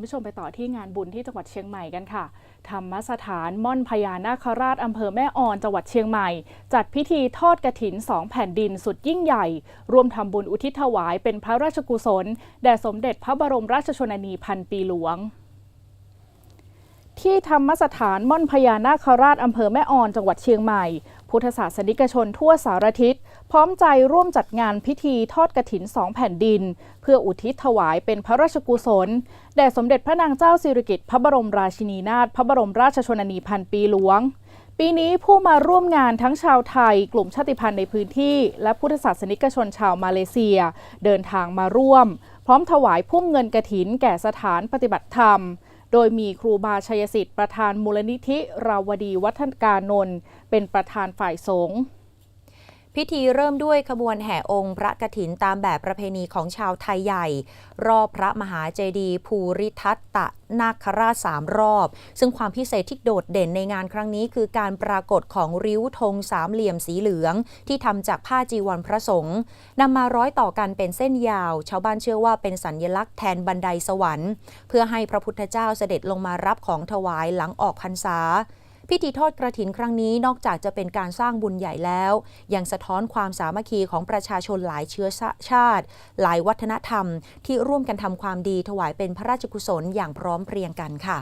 คุณผู้ชมไปต่อที่งานบุญที่จังหวัดเชียงใหม่กันค่ะ ธรรมสถานม่อนพญานาคราชอำเภอแม่ออนจังหวัดเชียงใหม่ จัดพิธีทอดกระถินสองแผ่นดินสุดยิ่งใหญ่ ร่วมทำบุญอุทิศถวายเป็นพระราชกุศล แด่สมเด็จพระบรมราชชนนีพันปีหลวงที่ธรรมสถานม่อนพญานาคราชอำเภอแม่ออนจังหวัดเชียงใหม่ พุทธศาสนิกชนทั่วสารทิศพร้อมใจร่วมจัดงานพิธีทอดกระถินสองแผ่นดิน เพื่ออุทิศถวายเป็นพระราชกุศล แด่สมเด็จพระนางเจ้าสิริกิติ์พระบรมราชินีนาถพระบรมราชชนนีพันปีหลวง ปีนี้ผู้มาร่วมงานทั้งชาวไทย กลุ่มชาติพันธุ์ในพื้นที่ และพุทธศาสนิกชนชาวมาเลเซีย เดินทางมาร่วม พร้อมถวายพุ่มเงินกระถินแก่สถานปฏิบัติธรรม โดยมีครูบาชัยสิทธิ์ประธานมูลนิธิราวดีวัฒนการนนท์เป็นประธานฝ่ายสงฆ์ พิธีเริ่มด้วยขบวนแห่องค์พระกฐินตามแบบประเพณีของชาวไทยใหญ่ รอบพระมหาเจดีย์ภูริทัตตะนาคราชสามรอบ ซึ่งความพิเศษที่โดดเด่นในงานครั้งนี้ คือการปรากฏของริ้วธงสามเหลี่ยมสีเหลือง ที่ทำจากผ้าจีวรพระสงฆ์นำมาร้อยต่อกันเป็นเส้นยาว ชาวบ้านเชื่อว่าเป็นสัญญลักษณ์แทนบันไดสวรรค์ เพื่อให้พระพุทธเจ้าเสด็จลงมารับของถวายหลังออกพรรษา พิธีทอดกระถินครั้งนี้นอกจากจะเป็นการสร้างบุญใหญ่แล้ว ยังสะท้อนความสามัคคีของประชาชนหลายเชื้อชาติ หลายวัฒนธรรม ที่ร่วมกันทำความดีถวายเป็นพระราชกุศลอย่างพร้อมเพรียงกันค่ะ